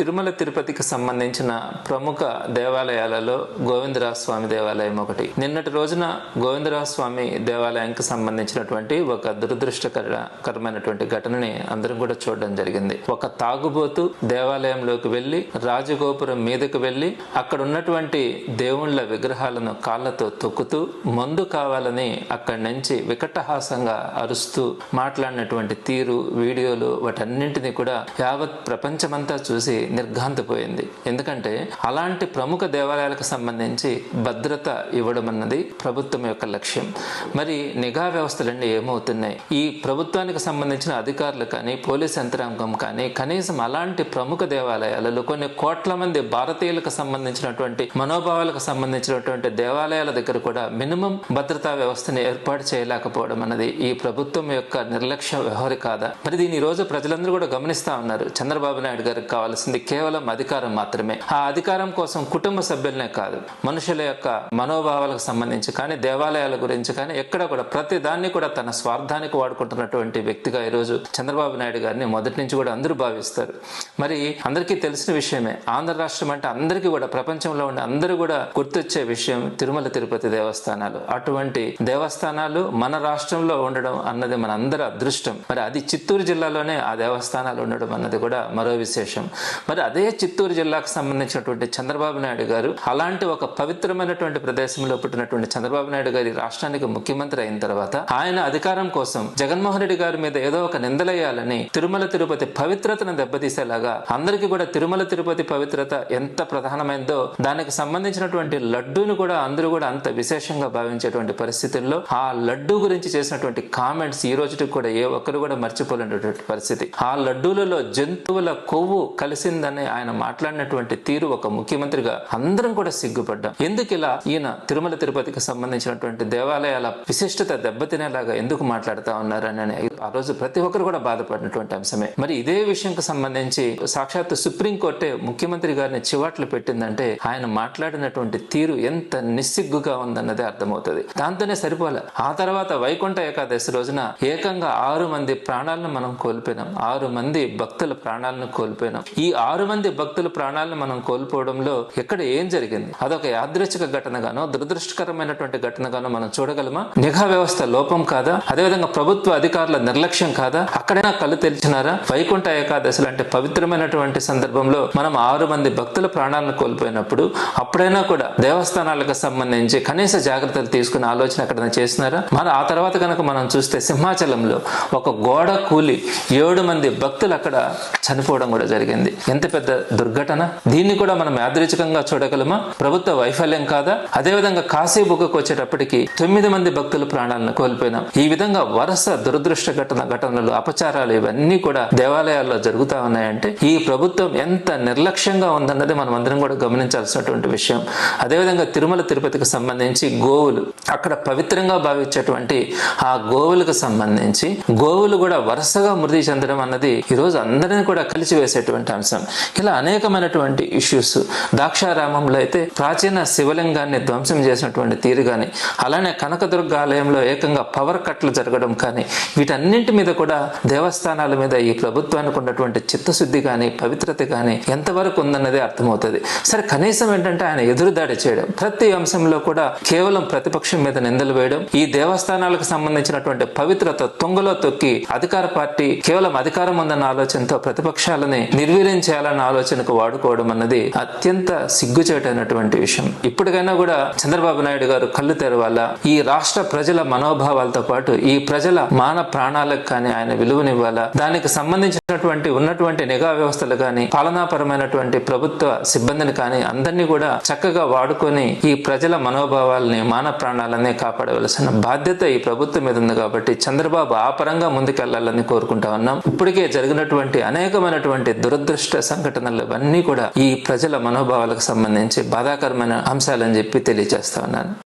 తిరుమల తిరుపతికి సంబంధించిన ప్రముఖ దేవాలయాలలో గోవిందరాజ స్వామి దేవాలయం ఒకటి. నిన్నటి రోజున గోవిందరాజ స్వామి దేవాలయానికి సంబంధించినటువంటి ఒక దురదృష్టకరమైనటువంటి ఘటనని అందరం కూడా చూడడం జరిగింది. ఒక తాగుబోతు దేవాలయంలోకి వెళ్ళి రాజగోపురం మీదకు వెళ్ళి అక్కడ ఉన్నటువంటి దేవుళ్ళ విగ్రహాలను కాళ్ళతో తొక్కుతూ మందు కావాలని అక్కడి నుంచి వికటహాసంగా అరుస్తూ మాట్లాడినటువంటి తీరు వీడియోలు వాటన్నింటినీ కూడా యావత్ ప్రపంచమంతా చూసి నిర్ఘాంతపోయింది. ఎందుకంటే అలాంటి ప్రముఖ దేవాలయాలకు సంబంధించి భద్రత ఇవ్వడం అన్నది ప్రభుత్వం యొక్క లక్ష్యం. మరి నిఘా వ్యవస్థలన్నీ ఏమవుతున్నాయి? ఈ ప్రభుత్వానికి సంబంధించిన అధికారులు కానీ పోలీస్ యంత్రాంగం కానీ కనీసం అలాంటి ప్రముఖ దేవాలయాలలో కొన్ని కోట్ల మంది భారతీయులకు సంబంధించినటువంటి మనోభావాలకు సంబంధించినటువంటి దేవాలయాల దగ్గర కూడా మినిమం భద్రతా వ్యవస్థని ఏర్పాటు చేయలేకపోవడం అన్నది ఈ ప్రభుత్వం యొక్క నిర్లక్ష్య వ్యవహారి కాదా? మరి దీని ఈ రోజు ప్రజలందరూ కూడా గమనిస్తా ఉన్నారు. చంద్రబాబు నాయుడు గారికి కావాల్సింది కేవలం అధికారం మాత్రమే. ఆ అధికారం కోసం కుటుంబ సభ్యులనే కాదు మనుషుల యొక్క మనోభావాలకు సంబంధించి కానీ దేవాలయాల గురించి కానీ ఎక్కడ కూడా ప్రతి దాన్ని కూడా తన స్వార్థానికి వాడుకుంటున్నటువంటి వ్యక్తిగా ఈరోజు చంద్రబాబు నాయుడు గారిని మొదటి నుంచి కూడా అందరూ భావిస్తారు. మరి అందరికీ తెలిసిన విషయమే ఆంధ్ర రాష్ట్రం అంటే అందరికీ కూడా ప్రపంచంలో ఉండే అందరూ కూడా గుర్తొచ్చే విషయం తిరుమల తిరుపతి దేవస్థానాలు. అటువంటి దేవస్థానాలు మన రాష్ట్రంలో ఉండడం అన్నది మన అందరి అదృష్టం. మరి అది చిత్తూరు జిల్లాలోనే ఆ దేవస్థానాలు ఉండడం అన్నది కూడా మరో విశేషం. మరి అదే చిత్తూరు జిల్లాకు సంబంధించినటువంటి చంద్రబాబు నాయుడు గారు అలాంటి ఒక పవిత్రమైనటువంటి ప్రదేశంలో పుట్టినటువంటి చంద్రబాబు నాయుడు గారి రాష్ట్రానికి ముఖ్యమంత్రి అయిన తర్వాత ఆయన అధికారం కోసం జగన్మోహన్ రెడ్డి గారి మీద ఏదో ఒక నిందలేయాలని తిరుమల తిరుపతి పవిత్రతను దెబ్బతీసేలాగా అందరికీ కూడా తిరుమల తిరుపతి పవిత్రత ఎంత ప్రధానమైందో దానికి సంబంధించినటువంటి లడ్డూను కూడా అందరూ కూడా అంత విశేషంగా భావించేటువంటి పరిస్థితుల్లో ఆ లడ్డు గురించి చేసినటువంటి కామెంట్స్ ఈ రోజుకి కూడా ఏ ఒక్కరు కూడా మర్చిపోలేనటువంటి పరిస్థితి. ఆ లడ్డూలలో జంతువుల కొవ్వు కలిసి కలిసిందని ఆయన మాట్లాడినటువంటి తీరు ఒక ముఖ్యమంత్రిగా అందరం కూడా సిగ్గుపడ్డాం. ఎందుకు ఇలా ఈయన తిరుమల తిరుపతికి సంబంధించినటువంటి దేవాలయాల విశిష్టత దెబ్బతినేలాగా ఎందుకు మాట్లాడుతా ఉన్నారని ఆ రోజు ప్రతి ఒక్కరు కూడా బాధపడినటువంటి అంశమే. మరి ఇదే విషయంకి సంబంధించి సాక్షాత్ సుప్రీంకోర్టే ముఖ్యమంత్రి గారిని చివాట్లు పెట్టిందంటే ఆయన మాట్లాడినటువంటి తీరు ఎంత నిస్సిగ్గుగా ఉందన్నదే అర్థమవుతుంది. దాంతోనే సరిపోలే. ఆ తర్వాత వైకుంఠ ఏకాదశి రోజున ఏకంగా ఆరు మంది ప్రాణాలను మనం కోల్పోయినాం. ఆరు మంది భక్తుల ప్రాణాలను కోల్పోయినాం. ఈ ఆరు మంది భక్తుల ప్రాణాలను మనం కోల్పోవడంలో ఎక్కడ ఏం జరిగింది? అదొక యాదృచ్ఛిక ఘటనగానో దురదృష్టకరమైనటువంటి ఘటనగానో మనం చూడగలమా? నిఘా వ్యవస్థ లోపం కాదా? అదేవిధంగా ప్రభుత్వ అధికారుల నిర్లక్ష్యం కాదా? అక్కడైనా కళ్ళు తెలిసినారా వైకుంఠ ఏకాదశి లాంటి పవిత్రమైనటువంటి సందర్భంలో మనం ఆరు మంది భక్తుల ప్రాణాలను కోల్పోయినప్పుడు అప్పుడైనా కూడా దేవస్థానాలకు సంబంధించి కనీస జాగ్రత్తలు తీసుకునే ఆలోచన ఎక్కడైనా చేసినారా? మన ఆ తర్వాత కనుక మనం చూస్తే సింహాచలంలో ఒక గోడ కూలి ఏడు మంది భక్తులు అక్కడ చనిపోవడం కూడా జరిగింది. ఎంత పెద్ద దుర్ఘటన? దీన్ని కూడా మనం యాదృచ్ఛికంగా చూడగలమా? ప్రభుత్వ వైఫల్యం కాదా? అదేవిధంగా కాశీ బుక్కకు వచ్చేటప్పటికి తొమ్మిది మంది భక్తులు ప్రాణాలను కోల్పోయినాం. ఈ విధంగా వరుస దురదృష్ట ఘటన ఘటనలు అపచారాలు ఇవన్నీ కూడా దేవాలయాల్లో జరుగుతా ఉన్నాయంటే ఈ ప్రభుత్వం ఎంత నిర్లక్ష్యంగా ఉందన్నది మనం అందరం కూడా గమనించాల్సినటువంటి విషయం. అదేవిధంగా తిరుమల తిరుపతికి సంబంధించి గోవులు అక్కడ పవిత్రంగా భావించేటువంటి ఆ గోవులకు సంబంధించి గోవులు కూడా వరుసగా మృతి చెందడం అన్నది ఈరోజు అందరిని కూడా కలిసివేసేటువంటి అంశం. ఇలా అనేకమైనటువంటి ఇష్యూస్ దాక్షారామంలో అయితే ప్రాచీన శివలింగాన్ని ధ్వంసం చేసినటువంటి తీరు కానీ అలానే కనకదుర్గ ఆలయంలో ఏకంగా పవర్ కట్లు జరగడం కానీ వీటన్నింటి మీద కూడా దేవస్థానాల మీద ఈ ప్రభుత్వానికి ఉన్నటువంటి చిత్తశుద్ధి కానీ పవిత్రత కానీ ఎంతవరకు ఉందన్నది అర్థమవుతుంది. సరే కనీసం ఏంటంటే ఆయన ఎదురుదాడి చేయడం ప్రతి అంశంలో కూడా కేవలం ప్రతిపక్షం మీద నిందలు వేయడం ఈ దేవస్థానాలకు సంబంధించినటువంటి పవిత్రత తొంగలో తొక్కి అధికార పార్టీ కేవలం అధికారం ఉందన్న ఆలోచనతో ప్రతిపక్షాలని నిర్వీర్యం చేయాలన్న ఆలోచనకు వాడుకోవడం అన్నది అత్యంత సిగ్గుచేటైనటువంటి విషయం. ఇప్పటికైనా కూడా చంద్రబాబు నాయుడు గారు కళ్ళు తెరవాలా. ఈ రాష్ట్ర ప్రజల మనోభావాలతో పాటు ఈ ప్రజల మాన ప్రాణాలకు కానీ ఆయన విలువనివ్వాలా. దానికి సంబంధించినటువంటి ఉన్నటువంటి నిఘా వ్యవస్థలు కానీ పాలనాపరమైనటువంటి ప్రభుత్వ సిబ్బందిని కానీ అందరినీ కూడా చక్కగా వాడుకొని ఈ ప్రజల మనోభావాలని మాన ప్రాణాలనే కాపాడవలసిన బాధ్యత ఈ ప్రభుత్వం మీద ఉంది కాబట్టి చంద్రబాబు ఆ పరంగా ముందుకెళ్ళాలని కోరుకుంటా ఉన్నాం. ఇప్పటికే జరిగినటువంటి అనేకమైనటువంటి దురదృష్ట సంఘటనలవన్నీ కూడా ఈ ప్రజల మనోభావాలకు సంబంధించి బాధాకరమైన అంశాలని చెప్పి తెలియజేస్తా ఉన్నాను.